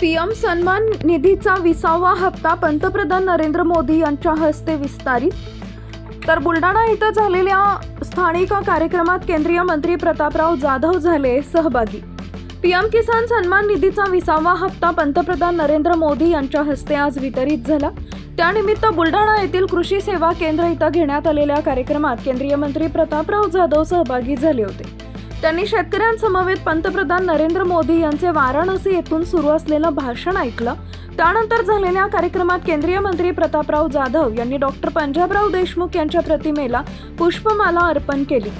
PM सन्मान निधीचा विसावा हप्ता पंतप्रधान नरेंद्र मोदी यांच्या हस्ते विस्तारित. तर बुलढाणा इथं झालेल्या स्थानिक कार्यक्रमात केंद्रीय मंत्री प्रतापराव जाधव झाले सहभागी. पीएम किसान सन्मान निधीचा विसावा हप्ता पंतप्रधान नरेंद्र मोदी यांच्या हस्ते आज वितरित झाला. त्यानिमित्त बुलढाणा येथील कृषी सेवा केंद्र इथं घेण्यात आलेल्या कार्यक्रमात केंद्रीय मंत्री प्रतापराव जाधव सहभागी झाले होते. त्यांनी शेतकऱ्यांसमवेत पंतप्रधान नरेंद्र मोदी यांचे वाराणसी येथून सुरू असलेलं भाषण ऐकलं. त्यानंतर झालेल्या कार्यक्रमात केंद्रीय मंत्री प्रतापराव जाधव यांनी डॉक्टर पंजाबराव देशमुख यांच्या प्रतिमेला पुष्पमाला अर्पण केली.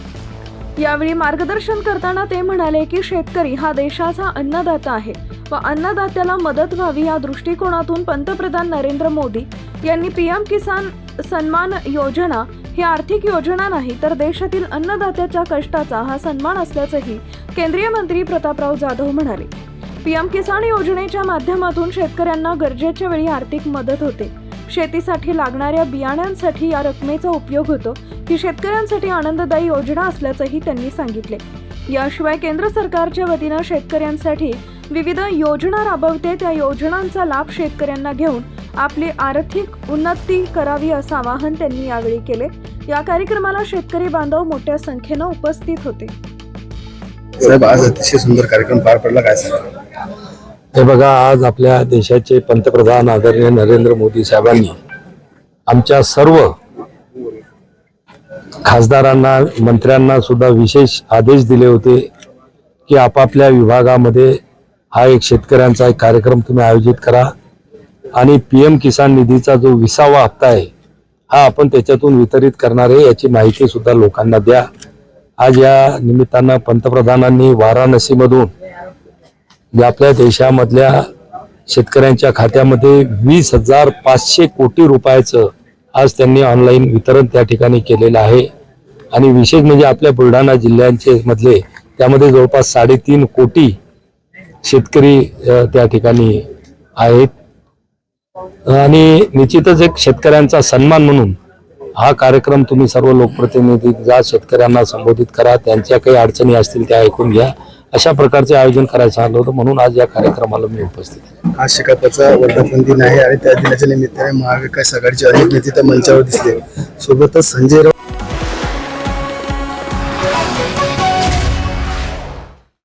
यावेळी मार्गदर्शन करताना ते म्हणाले की शेतकरी हा देशाचा अन्नदाता आहे व अन्नदात्याला मदत व्हावी या दृष्टिकोनातून पंतप्रधान नरेंद्र मोदी यांनी पीएम किसान सन्मान योजना ही आर्थिक योजना नाही तर देशातील अन्नदात्याच्या कष्टाचा हा सन्मान असल्याचंही केंद्रीय मंत्री प्रतापराव जाधव म्हणाले. पीएम किसान योजनेच्या माध्यमातून शेतकऱ्यांना गरजेच्या वेळी आर्थिक मदत होते. शेतीसाठी लागणाऱ्या बियाण्यांसाठी या रकमेचा उपयोग होतो ही शेतकऱ्यांसाठी आनंददायी योजना असल्याचंही त्यांनी सांगितले. याशिवाय केंद्र सरकारच्या वतीनं शेतकऱ्यांसाठी विविध योजना राबवते त्या योजनांचा लाभ शेतकऱ्यांना घेऊन आपली आर्थिक उन्नती करावी असं आवाहन त्यांनी यावेळी केले. या कार्यक्रमाला शेतकरी बांधव मोठ्या संख्येनं उपस्थित होते. साहेब आज अतिशय सुंदर कार्यक्रम पार पडला काय हे बघा आज आपल्या देशाचे पंतप्रधान आदरणीय नरेंद्र मोदी साहेबांनी आमच्या सर्व खासदारांना मंत्र्यांना सुद्धा विशेष आदेश दिले होते की आपापल्या विभागामध्ये हा एक शेतकऱ्यांचा एक कार्यक्रम तुम्ही आयोजित करा. आणि पी एम किसान निधीचा जो विसावा हप्ता आहे हा आपण त्याच्यातून वितरित करणार आहे याची माहिती सुद्धा लोकांना द्या. आज या निमित्तानं पंतप्रधानांनी वाराणसीमधून जे आपल्या देशामधल्या शेतकऱ्यांच्या खात्यामध्ये वीस हजार पाचशे कोटी रुपयाचं आज त्यांनी ऑनलाईन वितरण त्या ठिकाणी केलेलं आहे. आणि विशेष म्हणजे आपल्या बुलढाणा जिल्ह्यांचे मधले त्यामध्ये जवळपास साडेतीन कोटी शेतकरी त्या ठिकाणी आहेत. आणि निश्चितच एक शेतकऱ्यांचा सन्मान म्हणून हा कार्यक्रम तुम्ही सर्व लोकप्रतिनिधी जा शेतकऱ्यांना संबोधित करा त्यांच्या काही अडचणी असतील त्या ऐकून घ्या. अशा प्रकारचे आयोजन करायचं आलं होतं म्हणून आज या कार्यक्रमाला मी उपस्थित आज शिकापचा वर्धापन दिन आहे आणि त्या दिनाच्या निमित्ताने महाविकास आघाडीचे अनेक नेते त्या मंचावर दिसले. सोबतच संजय